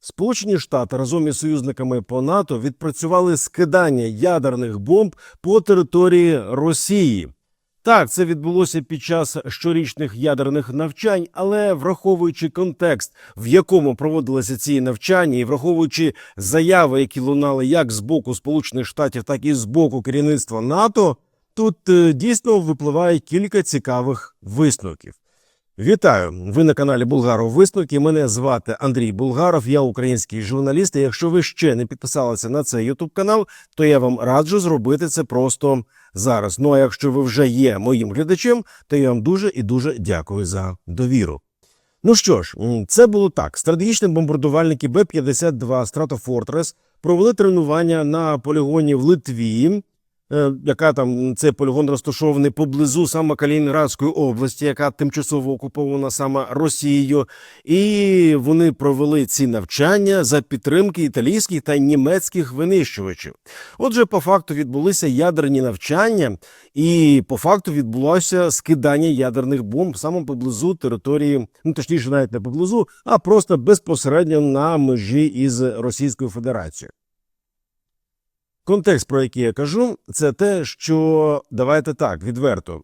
Сполучені Штати разом із союзниками по НАТО відпрацювали скидання ядерних бомб по території Росії. Так, це відбулося під час щорічних ядерних навчань, але враховуючи контекст, в якому проводилися ці навчання, і враховуючи заяви, які лунали як з боку Сполучених Штатів, так і з боку керівництва НАТО, тут е, дійсно випливає кілька цікавих висновків. Вітаю! Ви на каналі Булгаров Висновки. Мене звати Андрій Булгаров, я український журналіст. І якщо ви ще не підписалися на цей Ютуб канал, то я вам раджу зробити це просто зараз. Ну а якщо ви вже є моїм глядачем, то я вам дуже і дуже дякую за довіру. Ну що ж, це було так: стратегічні бомбардувальники Б-52 Stratofortress провели тренування на полігоні в Литві. Е, Яка там цей полігон розташований поблизу саме Калінінградської області, яка тимчасово окупована саме Росією, і вони провели ці навчання за підтримки італійських та німецьких винищувачів. Отже, по факту відбулися ядерні навчання, і по факту відбулося скидання ядерних бомб саме поблизу території, ну точніше, навіть не поблизу, а просто безпосередньо на межі із Російською Федерацією. Контекст, про який я кажу, це те, що давайте так відверто.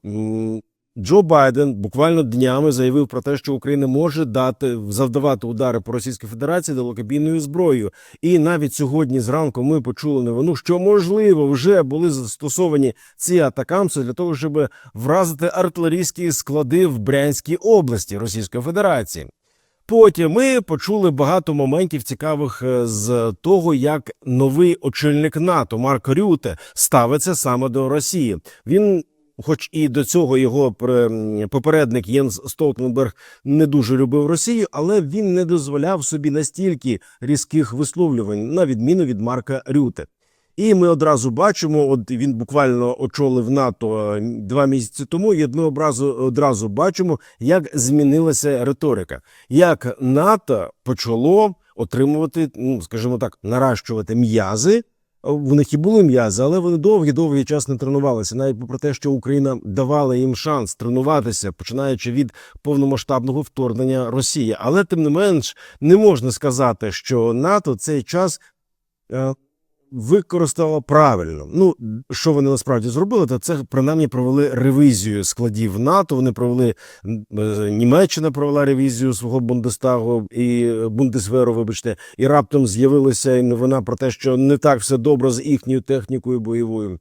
Джо Байден буквально днями заявив про те, що Україна може дати завдавати удари по Російській Федерації далекобійною зброєю. І навіть сьогодні зранку ми почули новину, що можливо вже були застосовані ці атакамси для того, щоб вразити артилерійські склади в Брянській області Російської Федерації. Потім ми почули багато моментів цікавих е, з того, як новий очільник НАТО Марк Рюте ставиться саме до Росії. Він, хоч і до цього його попередник Єнс Столтенберг не дуже любив Росію, але він не дозволяв собі настільки різких висловлювань, на відміну від Марка Рюте. І ми одразу бачимо, от він буквально очолив НАТО е, два місяці тому. І ми одразу одразу бачимо, як змінилася риторика, як НАТО почало отримувати, ну скажімо так, наращувати м'язи. В них і були м'язи, але вони довгий-довгий час не тренувалися. Навіть попри те, що Україна давала їм шанс тренуватися, починаючи від повномасштабного вторгнення Росії. Але тим не менш не можна сказати, що НАТО цей час. Використала правильно. Ну що вони насправді зробили, то це принаймні провели ревізію складів НАТО. Вони провели е, Німеччина провела ревізію свого Бундестагу і е, Бундесверу, вибачте, і раптом з'явилася новина про те, що не так все добре з їхньою технікою бойовою.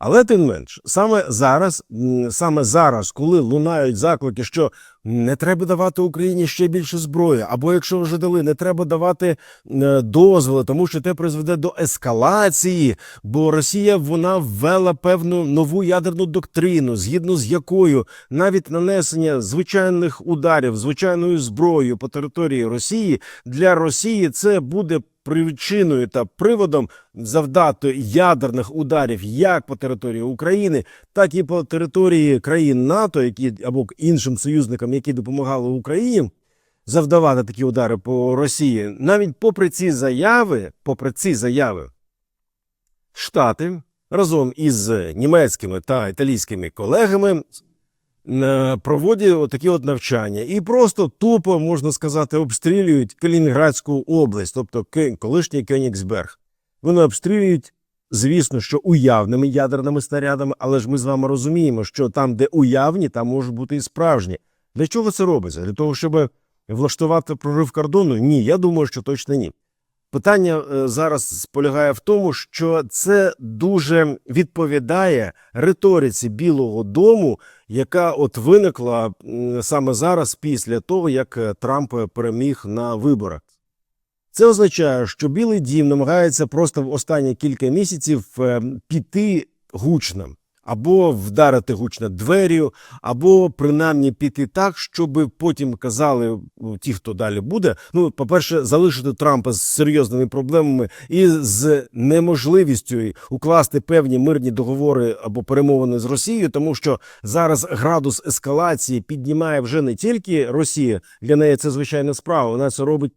Але тим менш, саме зараз, саме зараз, коли лунають заклики, що не треба давати Україні ще більше зброї, або якщо вже дали, не треба давати е, дозволи, тому що це призведе до ескалації, бо Росія вона ввела певну нову ядерну доктрину, згідно з якою навіть нанесення звичайних ударів звичайною зброєю по території Росії для Росії це буде причиною та приводом завдати ядерних ударів як по території України, так і по території країн НАТО, які або іншим союзникам, які допомагали Україні. Завдавати такі удари по Росії, навіть попри ці заяви, попри ці заяви, Штати разом із німецькими та італійськими колегами проводять такі от навчання і просто тупо можна сказати обстрілюють Калінінградську область, тобто колишній Кенігсберг. Вони обстрілюють, звісно, що уявними ядерними снарядами, але ж ми з вами розуміємо, що там, де уявні, там можуть бути і справжні. Для чого це робиться? Для того, щоб влаштувати прорив кордону? Ні, я думаю, що точно ні. Питання е, зараз полягає в тому, що це дуже відповідає риториці Білого Дому, яка от виникла саме зараз, після того, як е, Трамп переміг на виборах. Це означає, що Білий Дім намагається просто в останні кілька місяців е, піти гучно. Або вдарити гучно дверю, або принаймні піти так, щоб потім казали ну, ті, хто далі буде. Ну, по-перше, залишити Трампа з серйозними проблемами і з неможливістю укласти певні мирні договори або перемовини з Росією, тому що зараз градус ескалації піднімає вже не тільки Росія. Для неї це звичайна справа. Вона це робить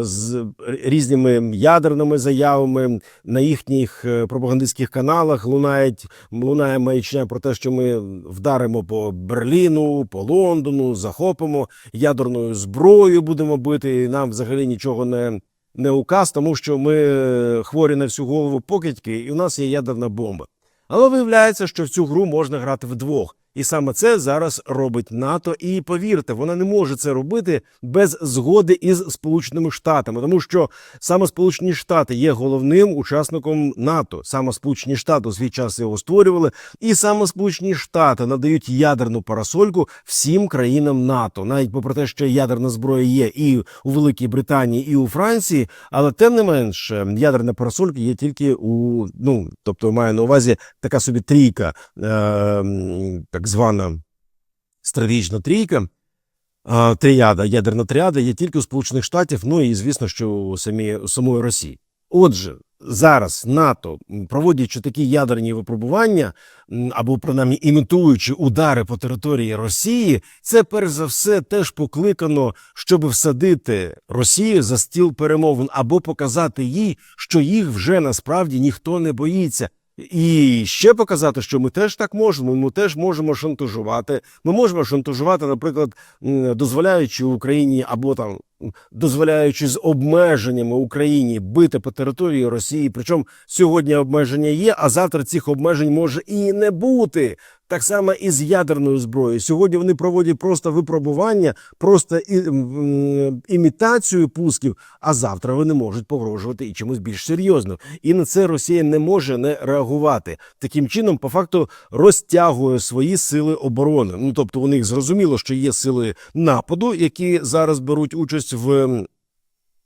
з різними ядерними заявами на їхніх е, пропагандистських каналах лунають лунає маячня про те, що ми вдаримо по Берліну, по Лондону, захопимо ядерною зброєю, будемо бити, і нам взагалі нічого не не указ, тому що ми е, хворі на всю голову покидьки, і у нас є ядерна бомба. Але виявляється, що в цю гру можна грати вдвох. І саме це зараз робить НАТО. І повірте, вона не може це робити без згоди із Сполученими Штатами, тому що саме Сполучені Штати є головним учасником НАТО. Саме Сполучені Штати у свій час його створювали, і саме Сполучені Штати надають ядерну парасольку всім країнам НАТО, навіть попри те, що ядерна зброя є і у Великій Британії, і у Франції, але тим не менш ядерна парасолька є тільки у ну, тобто маю на увазі така собі трійка, е, так звана стратегічна трійка. Тріяда, ядерна тріада є тільки у Сполучених Штатів, ну і звісно, що у самі у самої Росії. Отже, зараз НАТО, проводячи такі ядерні випробування, або принаймні імітуючи удари по території Росії, це перш за все теж покликано, щоб всадити Росію за стіл перемовин або показати їй, що їх вже насправді ніхто не боїться. І ще показати, що ми теж так можемо. Ми теж можемо шантажувати. Ми можемо шантажувати, наприклад, дозволяючи Україні або там дозволяючи з обмеженнями Україні бити по території Росії. Причому сьогодні обмеження є, а завтра цих обмежень може і не бути. Так само і з ядерною зброєю. Сьогодні вони проводять просто випробування, просто і, імітацію пусків, а завтра вони можуть погрожувати і чимось більш серйозним. І на це Росія не може не реагувати. Таким чином, по факту, розтягує свої сили оборони. Ну тобто, у них зрозуміло, що є сили нападу, які зараз беруть участь в.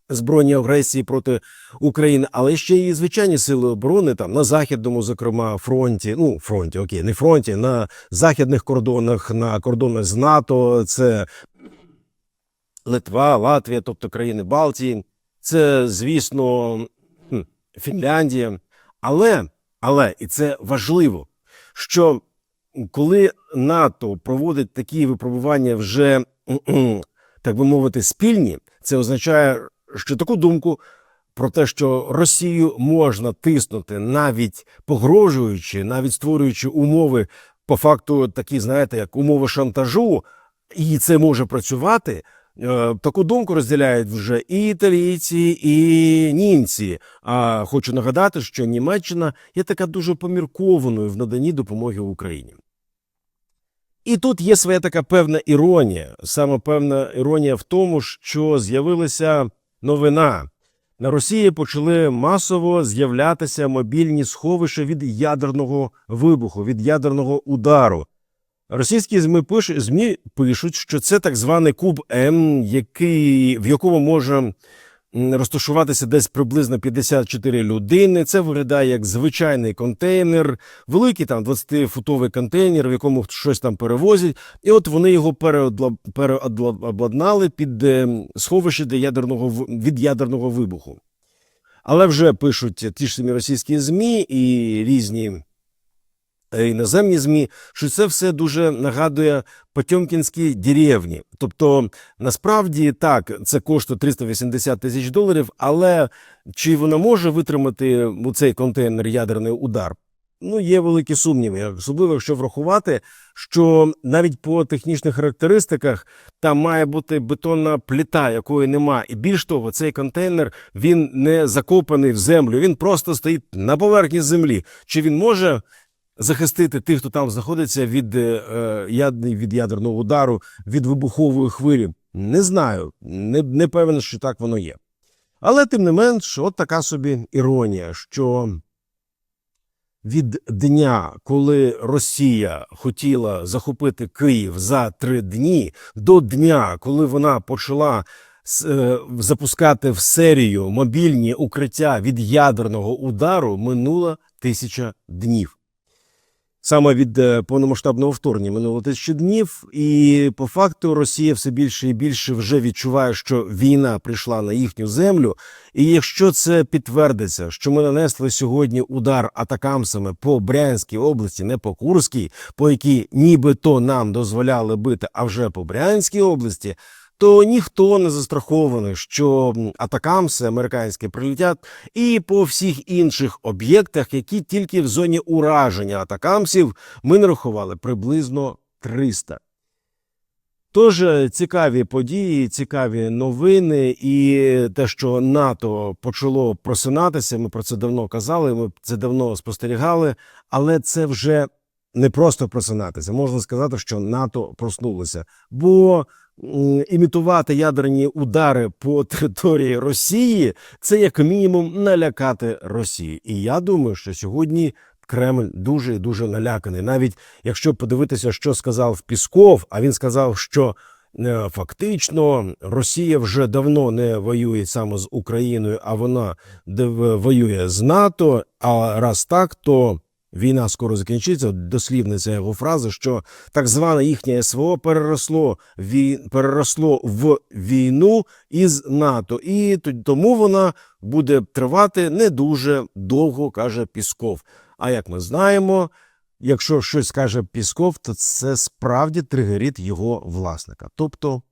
Збройній агресії проти України, але ще і звичайні сили оборони там на західному, зокрема, фронті. Ну фронті, окей, не фронті, на західних кордонах, на кордонах з НАТО. Це Литва, Латвія, тобто країни Балтії. Це, звісно, Фінляндія. Але, але і це важливо, що коли НАТО проводить такі випробування вже так би мовити спільні, це означає, що таку думку про те, що Росію можна тиснути, навіть погрожуючи, навіть створюючи умови по факту, такі, знаєте, як умови шантажу, і це може працювати. е, Таку думку розділяють вже і італійці, і німці. А хочу нагадати, що Німеччина є така дуже поміркованою в наданні допомоги Україні. І тут є своя така певна іронія. Саме певна іронія в тому, що з'явилася новина. На Росії почали масово з'являтися мобільні сховища від ядерного вибуху, від ядерного удару. Російські ЗМІ пишуть, ЗМІ пишуть, що це так званий куб М, який, в якому може розташуватися десь приблизно 54 людини. Це виглядає як звичайний контейнер, великий там 20-футовий контейнер, в якому щось там перевозять. І от вони його переобладнали під е, сховище для ядерного від ядерного вибуху. Але вже пишуть ті ж самі російські ЗМІ і різні іноземні ЗМІ, що це все дуже нагадує Потьомкінські деревні. Тобто, насправді так, це коштує 380 тисяч доларів, але чи вона може витримати у цей контейнер ядерний удар? Ну, є великі сумніви, особливо якщо врахувати, що навіть по технічних характеристиках там має бути бетонна плита, якої нема. І більш того, цей контейнер він не закопаний в землю, він просто стоїть на поверхні землі. Чи він може захистити тих, хто там знаходиться від, е, е, від ядерного удару, від вибухової хвилі? Не знаю, не, не певен, що так воно є. Але тим не менш, от така собі іронія, що від дня, коли Росія хотіла захопити Київ за три дні, до дня, коли вона почала е, запускати в серію мобільні укриття від ядерного удару, минула тисяча днів. Саме від е, повномасштабного вторгнення минуло тисячі днів, і по факту Росія все більше і більше вже відчуває, що війна прийшла на їхню землю. І якщо це підтвердиться, що ми нанесли сьогодні удар атакамсами по Брянській області, не по Курській, по якій нібито нам дозволяли бити, а вже по Брянській області, то ніхто не застрахований, що атакамси американські прилетять і по всіх інших об'єктах, які тільки в зоні ураження атакамсів ми нарахували приблизно 300. Тож е, цікаві події, цікаві новини, і те, що НАТО почало просинатися. Ми про це давно казали. Ми це давно спостерігали, але це вже не просто просинатися. Можна сказати, що НАТО проснулося, бо імітувати ядерні удари по території Росії це як мінімум налякати Росію. І я думаю, що сьогодні Кремль дуже дуже наляканий. Навіть якщо подивитися, що сказав Пісков, а він сказав, що е, фактично Росія вже давно не воює саме з Україною, а вона воює з НАТО. А раз так, то війна скоро закінчиться. От Дослівна його фраза, що так зване їхнє СВО переросло вій... переросло в війну із НАТО, і тому вона буде тривати не дуже довго, каже Пісков. А як ми знаємо, якщо щось каже Пісков, то це справді тригерить його власника, тобто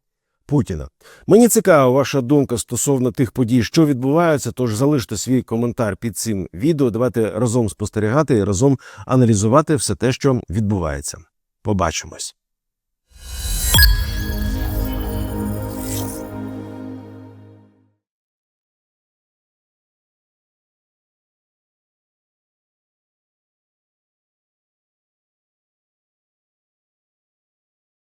Путіна. Мені цікава ваша думка стосовно тих подій, що відбуваються. Тож залиште свій коментар під цим відео. Давайте разом спостерігати і разом аналізувати все те, що відбувається. Побачимось.